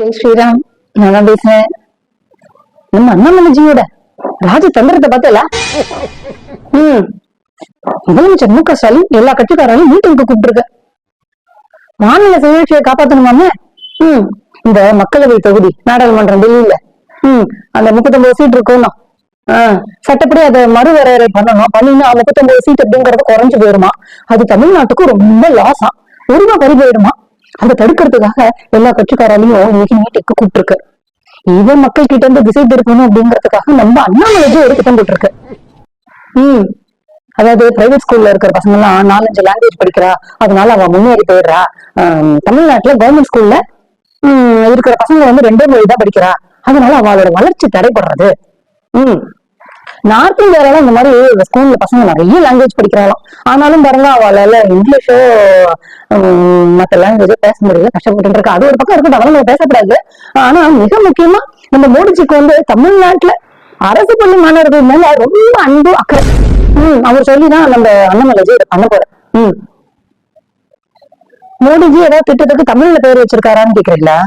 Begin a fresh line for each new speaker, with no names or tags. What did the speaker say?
ஜெய் ஸ்ரீராம். நான் தான் பேசுறேன் நம்ம அண்ணாமலைஜியோட ராஜ தந்திரத்தை பார்த்தல? ம். முதலமைச்சர் மு க ஸ்டாலின் எல்லா கட்சிக்காரரையும் மீட்டிங்க்கு கூப்பிட்டுருக்க. மாநில சுயாட்சியை காப்பாத்தணுமாமே? ம். இந்த மக்களவை தொகுதி நாடாளுமன்றம் டெல்லியில. ம். அந்த முப்பத்தொன்பது சீட் இருக்கும்னா. ஆஹ் சட்டப்படி அதை மறுவரையறை பண்ணணும். பண்ணினா முப்பத்தொன்பது சீட் அப்படிங்கறது குறைஞ்சு போயிருமா? அது தமிழ்நாட்டுக்கு ரொம்ப லாஸா உரிமை பறி போயிடுமா அதை தடுக்கிறதுக்காக எல்லா கட்சிக்காராலையும் இன்னைக்கு மீட்டிங்க்கு கூப்பிட்டுருக்கு. இவன் மக்கள் கிட்ட இருந்து திசை திருப்பணும் அப்படிங்கறதுக்காக நம்ம அண்ணாமலைஜி ஒரு திட்டம் போட்டிருக்கு. ம். அதாவது பிரைவேட் ஸ்கூல்ல இருக்கிற பசங்க எல்லாம் நாலஞ்சு லாங்குவேஜ் படிக்கிறா. அதனால அவன் முன்னேறி போயிடுறா. தமிழ்நாட்டுல கவர்மெண்ட் ஸ்கூல்ல இருக்கிற பசங்க வந்து ரெண்டே மொழி தான் படிக்கிறா. அதனால அவளோட வளர்ச்சி தடைபடுறது. ம். நார்த் இந்தியால இந்த மாதிரி ஸ்கூல்ல பசங்க நிறைய லாங்குவேஜ் படிக்கிறாங்களாம். ஆனாலும் பாருங்க அவளால இங்கிலீஷோ மற்ற மத்த லாங்குவேஜோ பேச முடியல கஷ்டப்பட்டு இருக்கா. அது ஒரு பக்கம் இருக்கட்டும் அதெல்லாம் நம்ம பேசக்கூடாது. ஆனா மிக முக்கியமா நம்ம மோடிஜிக்கு வந்து தமிழ்நாட்டுல அரசு பள்ளி மாணவர்கள் மேல ரொம்ப அன்பு அக்கறை. உம் அவர் சொல்லிதான் நம்ம அண்ணாமலைஜி இதை பண்ண போற உம். மோடிஜி ஏதாவது திட்டத்துக்கு தமிழ்ல பேர் வச்சிருக்காரான்னு கேக்குறீங்களா?